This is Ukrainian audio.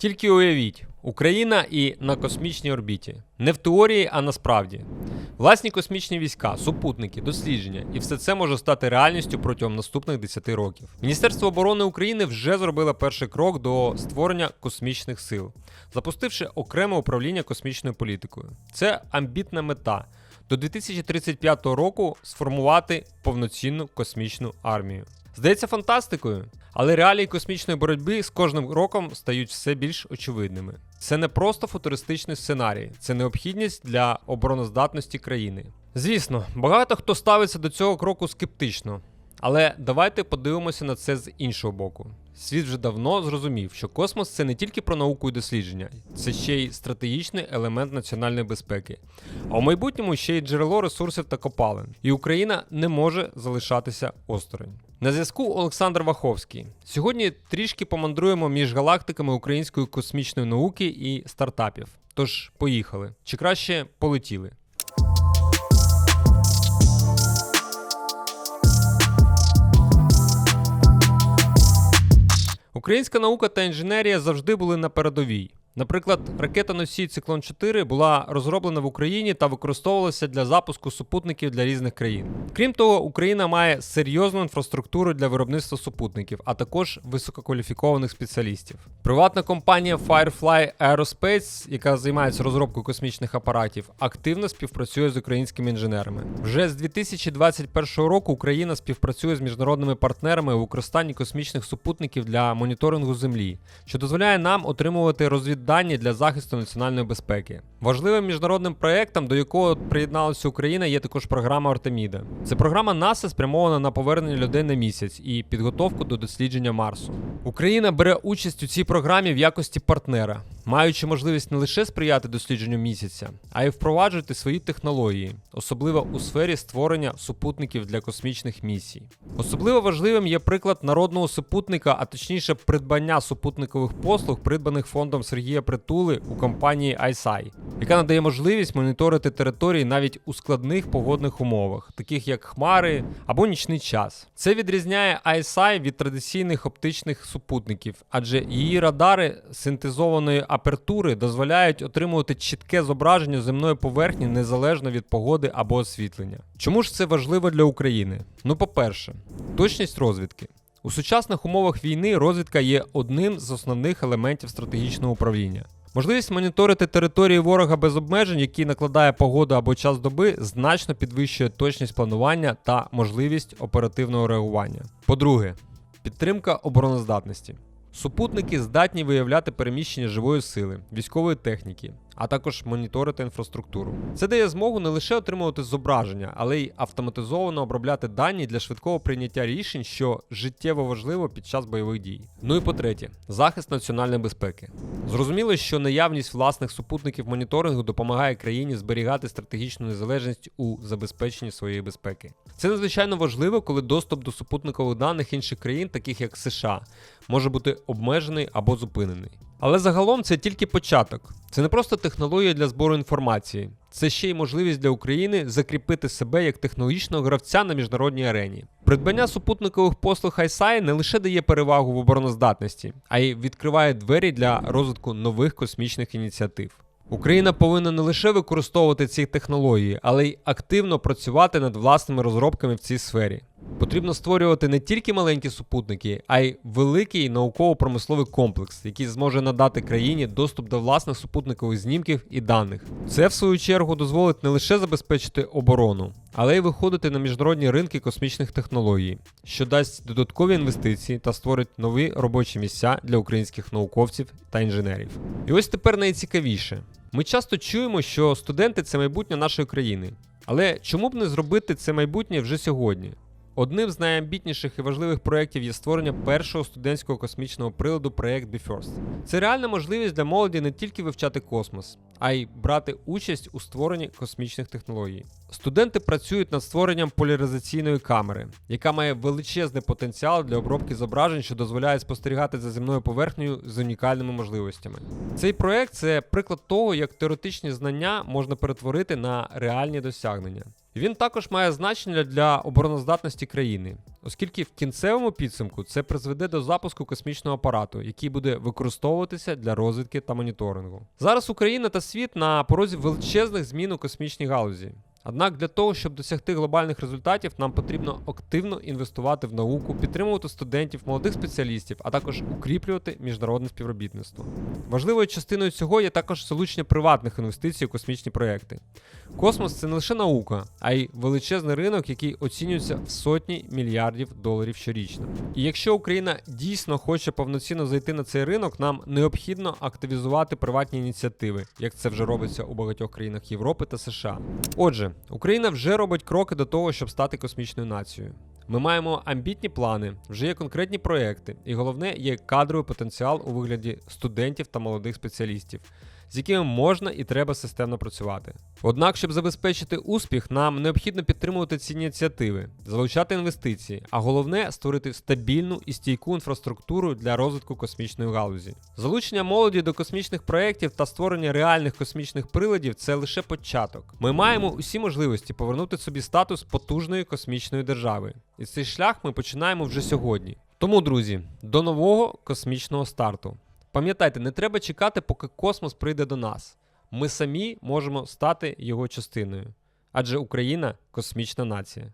Тільки уявіть, Україна і на космічній орбіті. Не в теорії, а насправді. Власні космічні війська, супутники, дослідження, і все це може стати реальністю протягом наступних 10 років. Міністерство оборони України вже зробило перший крок до створення космічних сил, запустивши окреме управління космічною політикою. Це амбітна мета. До 2035 року сформувати повноцінну космічну армію. Здається фантастикою, але реалії космічної боротьби з кожним роком стають все більш очевидними. Це не просто футуристичний сценарій, це необхідність для обороноздатності країни. Звісно, багато хто ставиться до цього кроку скептично, але давайте подивимося на це з іншого боку. Світ вже давно зрозумів, що космос це не тільки про науку і дослідження, це ще й стратегічний елемент національної безпеки. А у майбутньому ще й джерело ресурсів та копалин. І Україна не може залишатися осторонь. На зв'язку Олександр Ваховський. Сьогодні трішки помандруємо між галактиками української космічної науки і стартапів. Тож поїхали. Чи краще полетіли? Українська наука та інженерія завжди були на передовій. Наприклад, ракета носій Циклон 4 була розроблена в Україні та використовувалася для запуску супутників для різних країн. Крім того, Україна має серйозну інфраструктуру для виробництва супутників, а також висококваліфікованих спеціалістів. Приватна компанія Firefly Aerospace, яка займається розробкою космічних апаратів, активно співпрацює з українськими інженерами. Вже з 2021 року Україна співпрацює з міжнародними партнерами у використанні космічних супутників для моніторингу Землі, що дозволяє нам отримувати розвіддані для захисту національної безпеки. Важливим міжнародним проєктом, до якого приєдналася Україна, є також програма Артеміда. Це програма НАСА спрямована на повернення людей на місяць і підготовку до дослідження Марсу. Україна бере участь у цій програмі в якості партнера, маючи можливість не лише сприяти дослідженню місяця, а й впроваджувати свої технології, особливо у сфері створення супутників для космічних місій. Особливо важливим є приклад народного супутника, а точніше придбання супутникових послуг, придбаних фондом Сергія Притули у компанії ISI, яка надає можливість моніторити території навіть у складних погодних умовах, таких як хмари або нічний час. Це відрізняє ISI від традиційних оптичних супутників, адже її радари синтезованої апертури дозволяють отримувати чітке зображення земної поверхні незалежно від погоди або освітлення. Чому ж це важливо для України? Ну, по-перше, точність розвідки. У сучасних умовах війни розвідка є одним з основних елементів стратегічного управління. Можливість моніторити території ворога без обмежень, які накладає погода або час доби, значно підвищує точність планування та можливість оперативного реагування. По-друге, підтримка обороноздатності. Супутники здатні виявляти переміщення живої сили, військової техніки, а також моніторити інфраструктуру. Це дає змогу не лише отримувати зображення, але й автоматизовано обробляти дані для швидкого прийняття рішень, що життєво важливо під час бойових дій. Ну і по-третє, захист національної безпеки. Зрозуміло, що наявність власних супутників моніторингу допомагає країні зберігати стратегічну незалежність у забезпеченні своєї безпеки. Це надзвичайно важливо, коли доступ до супутникових даних інших країн, таких як США, може бути обмежений або зупинений. Але загалом це тільки початок. Це не просто технологія для збору інформації, це ще й можливість для України закріпити себе як технологічного гравця на міжнародній арені. Придбання супутникових послуг ISI не лише дає перевагу в обороноздатності, а й відкриває двері для розвитку нових космічних ініціатив. Україна повинна не лише використовувати ці технології, але й активно працювати над власними розробками в цій сфері. Потрібно створювати не тільки маленькі супутники, а й великий науково-промисловий комплекс, який зможе надати країні доступ до власних супутникових знімків і даних. Це, в свою чергу, дозволить не лише забезпечити оборону, але й виходити на міжнародні ринки космічних технологій, що дасть додаткові інвестиції та створить нові робочі місця для українських науковців та інженерів. І ось тепер найцікавіше. Ми часто чуємо, що студенти це майбутнє нашої країни. Але чому б не зробити це майбутнє вже сьогодні? Одним з найамбітніших і важливих проєктів є створення першого студентського космічного приладу проєкт BeFirst. Це реальна можливість для молоді не тільки вивчати космос, а й брати участь у створенні космічних технологій. Студенти працюють над створенням поляризаційної камери, яка має величезний потенціал для обробки зображень, що дозволяє спостерігати за земною поверхнею з унікальними можливостями. Цей проект це приклад того, як теоретичні знання можна перетворити на реальні досягнення. Він також має значення для обороноздатності країни, оскільки в кінцевому підсумку це призведе до запуску космічного апарату, який буде використовуватися для розвідки та моніторингу. Зараз Україна та світ на порозі величезних змін у космічній галузі. Однак для того, щоб досягти глобальних результатів, нам потрібно активно інвестувати в науку, підтримувати студентів, молодих спеціалістів, а також укріплювати міжнародне співробітництво. Важливою частиною цього є також залучення приватних інвестицій у космічні проекти. Космос це не лише наука, а й величезний ринок, який оцінюється в сотні мільярдів доларів щорічно. І якщо Україна дійсно хоче повноцінно зайти на цей ринок, нам необхідно активізувати приватні ініціативи, як це вже робиться у багатьох країнах Європи та США. Україна вже робить кроки до того, щоб стати космічною нацією. Ми маємо амбітні плани, вже є конкретні проекти, і головне є кадровий потенціал у вигляді студентів та молодих спеціалістів, з якими можна і треба системно працювати. Однак, щоб забезпечити успіх, нам необхідно підтримувати ці ініціативи, залучати інвестиції, а головне створити стабільну і стійку інфраструктуру для розвитку космічної галузі. Залучення молоді до космічних проєктів та створення реальних космічних приладів це лише початок. Ми маємо усі можливості повернути собі статус потужної космічної держави. І цей шлях ми починаємо вже сьогодні. Тому, друзі, до нового космічного старту. Пам'ятайте, не треба чекати, поки космос прийде до нас. Ми самі можемо стати його частиною. Адже Україна космічна нація.